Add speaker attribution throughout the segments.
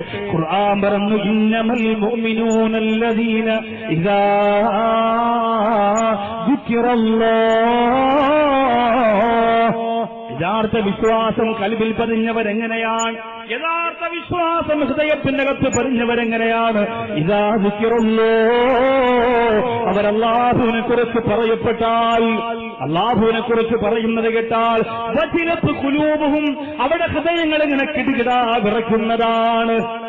Speaker 1: ഖുർആൻ പറഞ്ഞു ഇന്നമൽ മുഅ്മിനൂനല്ലദീന ഇദാ ദിക്റല്ലാഹ് യഥാർത്ഥ വിശ്വാസം കൽവിൽ പതിഞ്ഞവരെങ്ങനെയാണ്? യഥാർത്ഥ വിശ്വാസം ഹൃദയത്തിന്റെ കത്ത് പതിഞ്ഞവരെങ്ങനെയാണ്? ഇതാ ദിക്റുള്ളോ. അവരല്ലാഹുവിനെ കുറിച്ച് പറയപ്പെട്ടാൽ അള്ളാഹുവിനെ കുറിച്ച് പറയുന്നത് കേട്ടാൽ വചിലപ്പ് കുലൂപവും അവരുടെ ഹൃദയങ്ങൾ ഇങ്ങനെ കിടുകിടാ വിറയ്ക്കുന്നതാണ്.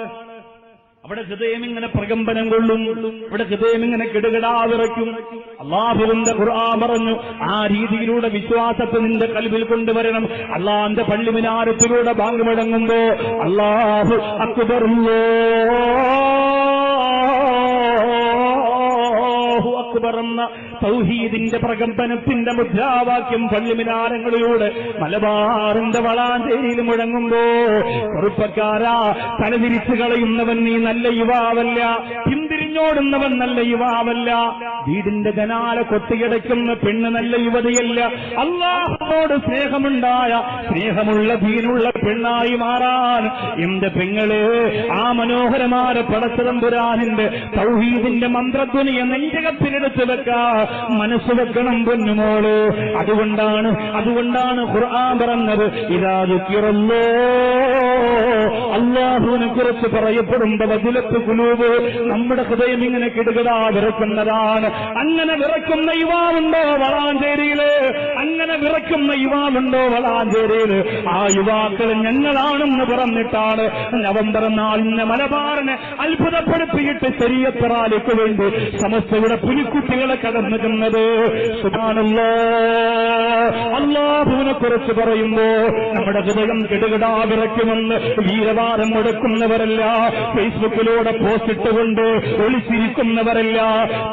Speaker 1: അവിടെ ഹൃദയം ഇങ്ങനെ പ്രകമ്പനം കൊള്ളും. ഇവിടെ ഹൃദയം ഇങ്ങനെ കെടുകിടാതിറയ്ക്കും. അള്ളാഹുവിന്റെ ഖുർആൻ പറഞ്ഞു ആ രീതിയിലൂടെ വിശ്വാസത്തെ നിന്റെ കൽവിൽ കൊണ്ടുവരണം. അള്ളാന്റെ പള്ളിമിനാരത്തിലൂടെ ബാങ്ക് ഭാഗമടങ്ങുമ്പോ അള്ളാഹു അക്ബറുള്ളോ അക്ബർ എന്ന തൗഹീദിന്റെ പ്രകമ്പനത്തിന്റെ മുദ്രാവാക്യം പള്ളിമിനാരങ്ങളിലൂടെ മലബാറിന്റെ വളാഞ്ചേരിയിൽ മുഴങ്ങുമ്പോ ചെറുപ്പക്കാരാ തലതിരിച്ചു കളയുന്നവൻ നീ നല്ല യുവാവല്ല. പിന്തിരിഞ്ഞോടുന്നവൻ നല്ല യുവാവല്ല. വീടിന്റെ ജനാല കൊത്തിയടയ്ക്കുന്ന പെണ്ണ് നല്ല യുവതിയല്ല. അള്ളാഹുവോട് സ്നേഹമുണ്ടായ സ്നേഹമുള്ള ദീനുള്ള പെണ്ണായി മാറാൻ എന്റെ പെങ്ങൾ? ആ മനോഹരമായ പടച്ചതമ്പുരാനിന്റെ തൗഹീദിന്റെ മന്ത്രധ്വനിയെ നെഞ്ചകത്തിലെടുത്ത് വെക്കാ. മനസ്സ് വെക്കണം പൊന്നുമോൾ അതുകൊണ്ടാണ് അതുകൊണ്ടാണ് ഖുർആൻ പറഞ്ഞത് ഇതാ ദുഃഖിറല്ലോ. അള്ളാഹുവിനെ കുറിച്ച് പറയപ്പെടുമ്പോ വതിലത്ത് കുലൂബ് നമ്മുടെ ഹൃദയം ഇങ്ങനെ കിടുകിടാ വിറക്കുന്നതാണ് അങ്ങനെ വിറക്കുന്ന യുവാവുണ്ടോ വളാഞ്ചേരിയിൽ? അങ്ങനെ വിറക്കുന്ന യുവാവുണ്ടോ വളാഞ്ചേരിയിൽ? ആ യുവാക്കൾ ഞങ്ങളാണെന്ന് പറഞ്ഞിട്ടാണ് നവംബർ നാലിന് മലബാറിനെ അത്ഭുതപ്പെടുത്തിയിട്ട് ശരീരത്തറാലിക്ക് വേണ്ടി സമസ്തയുടെ പുലിക്കുട്ടികളെ കടന്നു ചെന്നത്. സുഖാണല്ലോ അള്ളാഹുവിനെ കുറിച്ച് പറയുമ്പോ നമ്മുടെ ഹൃദയം കിടുകിടാ വിറയ്ക്കുമെന്ന് വീരവാദം മുടക്കുന്നവരല്ല ഫേസ്ബുക്കിലൂടെ പോസ്റ്റ് ഇട്ടുകൊണ്ട് ഒളിച്ചിരിക്കുന്നവരല്ല.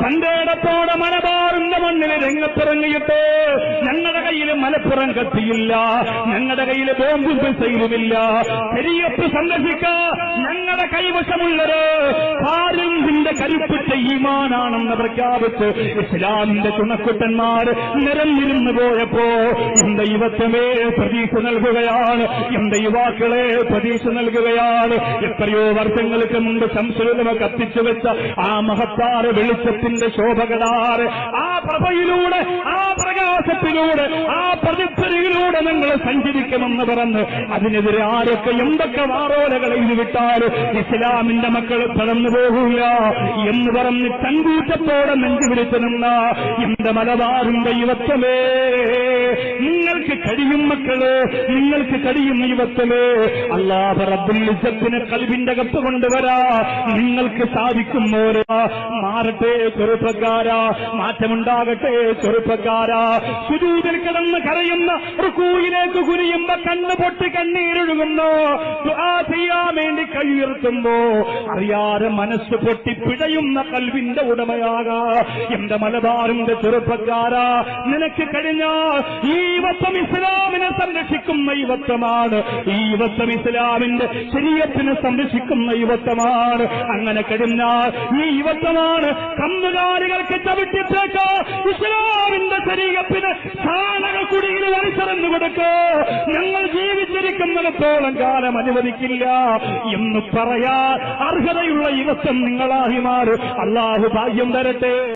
Speaker 1: തന്റെ ഇടത്തോടെ മലബാറിന്റെ മണ്ണിൽ രംഗത്തിറങ്ങിയിട്ട് ഞങ്ങളുടെ കയ്യിൽ മലപ്പുറം കത്തിയില്ല. ഞങ്ങളുടെ കയ്യിൽ ബോംബും പിസയിലുമില്ല ശരിയപ്പ് സന്ദർശിക്ക ഞങ്ങളുടെ കൈവശമുള്ളത് കരുപ്പിട്ട ഈമാനാണെന്ന് പ്രഖ്യാപിച്ച് ഇസ്ലാമിന്റെ ചുണക്കുട്ടന്മാർ നിരന്നിരുന്നു പോയപ്പോ എന്റെ യുവത്വമേ പ്രതീക്ഷ നൽകുകയാണ്. എന്റെ യുവാക്കളെ പ്രതീക്ഷ നൽകുകയാണ്. എത്രയോ വർഷങ്ങൾക്ക് മുമ്പ് സംസ്കൃതമ കത്തിച്ചു വെച്ച ആ മഹത്താറ് വെളിച്ചത്തിന്റെ ശോഭകടാറ് ആ പ്രഭയിലൂടെ ആ പ്രകാശത്തിലൂടെ ആ പ്രതിഫലിയിലൂടെ നിങ്ങൾ സഞ്ചരിക്കുമെന്ന് പറഞ്ഞ് അതിനെതിരെ ആരൊക്കെ എന്തൊക്കെ വാറോലകൾ എഴുതിവിട്ടാലും ഇസ്ലാമിന്റെ മക്കൾ പടന്നു പോകില്ല എന്ന് പറഞ്ഞ് തൻകൂറ്റത്തോടെ നെഞ്ചു വിളിച്ചു നിന്ന എന്റെ മലബാറിന്റെ യുവത്വമേ നിങ്ങൾക്ക് കഴിയും മക്കൾ നിങ്ങൾക്ക് കഴിയും യുവത്വമേ അല്ലാതെ റബ്ബുൽ കൽവിന്റെ കപ്പ് കൊണ്ടുവരാ. നിങ്ങൾക്ക് സാധിക്കും ഓരോ മാറട്ടെ ചെറുപ്പക്കാരാ. മാറ്റമുണ്ടാകട്ടെ ചെറുപ്പക്കാരാ. സുജൂതിൽ കിടന്ന് കരയുന്ന റുക്കൂയിലേക്ക് കുനിയുമ്പോ കണ്ണ് പൊട്ടി കണ്ണീരൊഴുകുന്നു. ചെയ്യാൻ വേണ്ടി കൈയുയർത്തുമ്പോ അറിയാതെ മനസ്സ് പൊട്ടി പിഴയുന്ന കൽവിന്റെ ഉടമയാകാ. എന്റെ മലബാറിന്റെ ചെറുപ്പക്കാരാ. നിനക്ക് കഴിഞ്ഞ ഈ വത്തം ഇസ്ലാമിനെ സംരക്ഷിക്കുന്ന യുവത്വമാണ് ഈ യുവത്വം ഇസ്ലാമിന്റെ ശരീരത്തിനെ സംരക്ഷിക്കുന്ന യുവത്വമാണ് അങ്ങനെ കഴിഞ്ഞാൽ ഈ യുവത്വമാണ് കന്നുകാലികൾക്ക് ചവിട്ടിച്ചേക്ക ഇസ്ലാമിന്റെ ശരീരത്തിന് ചാണക കുടിയിൽ വലിച്ചെറിഞ്ഞു കൊടുക്കോ. ഞങ്ങൾ ജീവിച്ചിരിക്കുന്നിടത്തോളം കാലം അനുവദിക്കില്ല എന്ന് പറയാൻ അർഹതയുള്ള യുവത്വം നിങ്ങളായി മാറും. അള്ളാഹു ഭാഗ്യം തരട്ടെ.